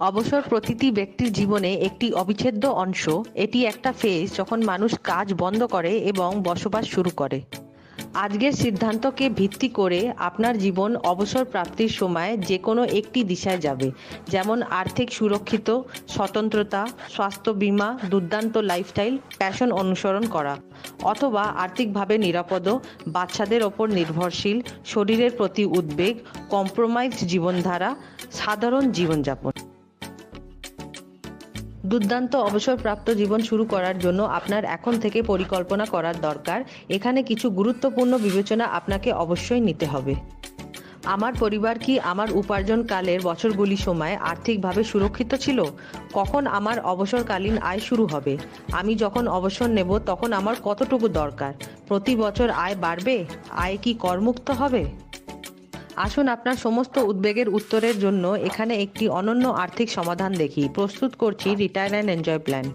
অবসর প্রতিটি ব্যক্তির জীবনে একটি অবিচ্ছেদ্য অংশ। এটি একটা ফেজ যখন মানুষ কাজ বন্ধ করে এবং বসবাস শুরু করে। আজকের সিদ্ধান্তকে ভিত্তি করে আপনার জীবন অবসর প্রাপ্তির সময় যে কোনো একটি দিশায় যাবে। যেমন আর্থিক সুরক্ষিত, স্বতন্ত্রতা, স্বাস্থ্য বীমা, দুর্দান্ত লাইফস্টাইল প্যাশন অনুসরণ করা। অথবা আর্থিকভাবে নিরাপদ, বাচ্চাদের ওপর নির্ভরশীল, শরীরের প্রতি উদ্বেগ কম্প্রোমাইজড জীবনধারা, সাধারণ জীবনযাপন। দুর্দান্ত অবসরপ্রাপ্ত জীবন শুরু করার জন্য আপনার এখন থেকে পরিকল্পনা করার দরকার। এখানে কিছু গুরুত্বপূর্ণ বিবেচনা আপনাকে অবশ্যই নিতে হবে। আমার পরিবার কি আমার উপার্জনকালের বছরগুলি সময় আর্থিকভাবে সুরক্ষিত ছিল? কখন আমার অবসরকালীন আয় শুরু হবে? আমি যখন অবসর নেব তখন আমার কতটুকু দরকার? প্রতি বছর আয় বাড়বে? আয় কি করমুক্ত হবে? আসুন আপনার সমস্ত উদ্বেগের উত্তরের জন্য এখানে একটি অনন্য আর্থিক সমাধান দেখি। প্রস্তুত করছি রিটায়ার অ্যান্ড এনজয় প্ল্যান।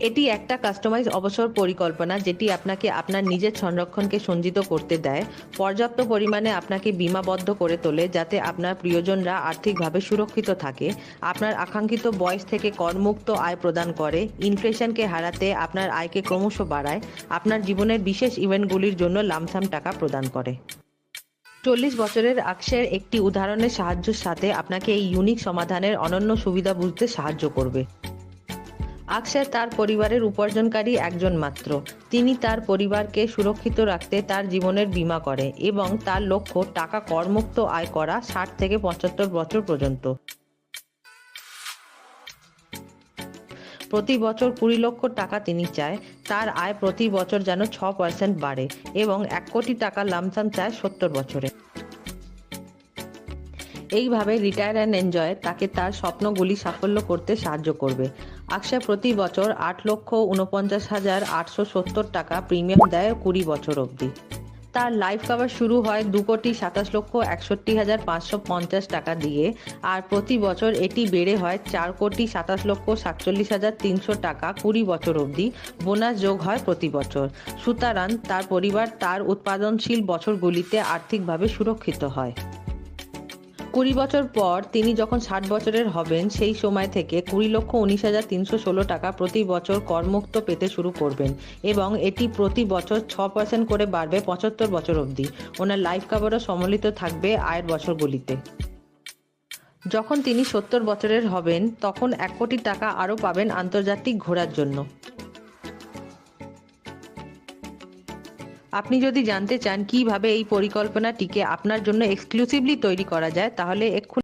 এটি একটা কাস্টমাইজ অবসর পরিকল্পনা যেটি আপনাকে আপনার নিজের সংরক্ষণকে সঞ্চিত করতে দেয়। পর্যাপ্ত পরিমাণে আপনাকে বীমাবদ্ধ করে তোলে যাতে আপনার প্রিয়জনরা আর্থিকভাবে সুরক্ষিত থাকে, আপনার আকাঙ্ক্ষিত বয়স থেকে করমুক্ত আয় প্রদান করে ইনফ্লেশনকে হারাতে আপনার আয়কে ক্রমশ বাড়ায়, আপনার জীবনের বিশেষ ইভেন্টগুলির জন্য লামসাম টাকা প্রদান করে। চল্লিশ বছরের আকশের একটি উদাহরণের সাহায্যের সাথে আপনাকে এই ইউনিক সমাধানের অনন্য সুবিধা বুঝতে সাহায্য করবে। আকশার তার পরিবারের উপার্জনকারী একজন মাত্র। তিনি তার পরিবারকে সুরক্ষিত রাখতে তার জীবনের বীমা করে এবং তার লক্ষ্য টাকা করমুক্ত আয় করা ষাট থেকে পঁচাত্তর বছর পর্যন্ত। প্রতি বছর কুড়ি লক্ষ টাকা তিনি চায়। তার আয় প্রতি বছর যেন ছ পার্সেন্ট বাড়ে এবং এক কোটি টাকা লামসাম চায় সত্তর বছরে। এইভাবে রিটায়ার অ্যান্ড এনজয় তাকে তার স্বপ্নগুলি সাফল্য করতে সাহায্য করবে। আকশা প্রতি বছর আট লক্ষ উনপঞ্চাশ হাজার আটশো সত্তর টাকা প্রিমিয়াম দেয় কুড়ি বছর অবধি। তার লাইফ কভার শুরু হয় দু কোটি সাতাশ লক্ষ একষট্টি হাজার পাঁচশো পঞ্চাশ টাকা দিয়ে আর প্রতি বছর এটি বেড়ে হয় চার কোটি সাতাশ লক্ষ সাতচল্লিশ হাজার তিনশো টাকা কুড়ি বছর অবধি। বোনাস যোগ হয় প্রতি বছর। সুতরাং তার পরিবার তার উৎপাদনশীল বছরগুলিতে আর্থিকভাবে সুরক্ষিত হয়। কুড়ি বছর পর তিনি যখন ষাট বছরের হবেন, সেই সময় থেকে কুড়ি লক্ষ উনিশ হাজার তিনশো ষোলো টাকা প্রতি বছর করমুক্ত পেতে শুরু করবেন এবং এটি প্রতি বছর ছ পার্সেন্ট করে বাড়বে পঁচাত্তর বছর অবধি। ওনার লাইফ কাভারও সম্মিলিত থাকবে আয়ের বছরগুলিতে। যখন তিনি সত্তর বছরের হবেন, তখন এক কোটি টাকা আরও পাবেন আন্তর্জাতিক ঘোরার জন্য। আপনি যদি জানতে চান কীভাবে এই পরিকল্পনাটিকে আপনার জন্য এক্সক্লুসিভলি তৈরি করা যায়, তাহলে এক্ষুনি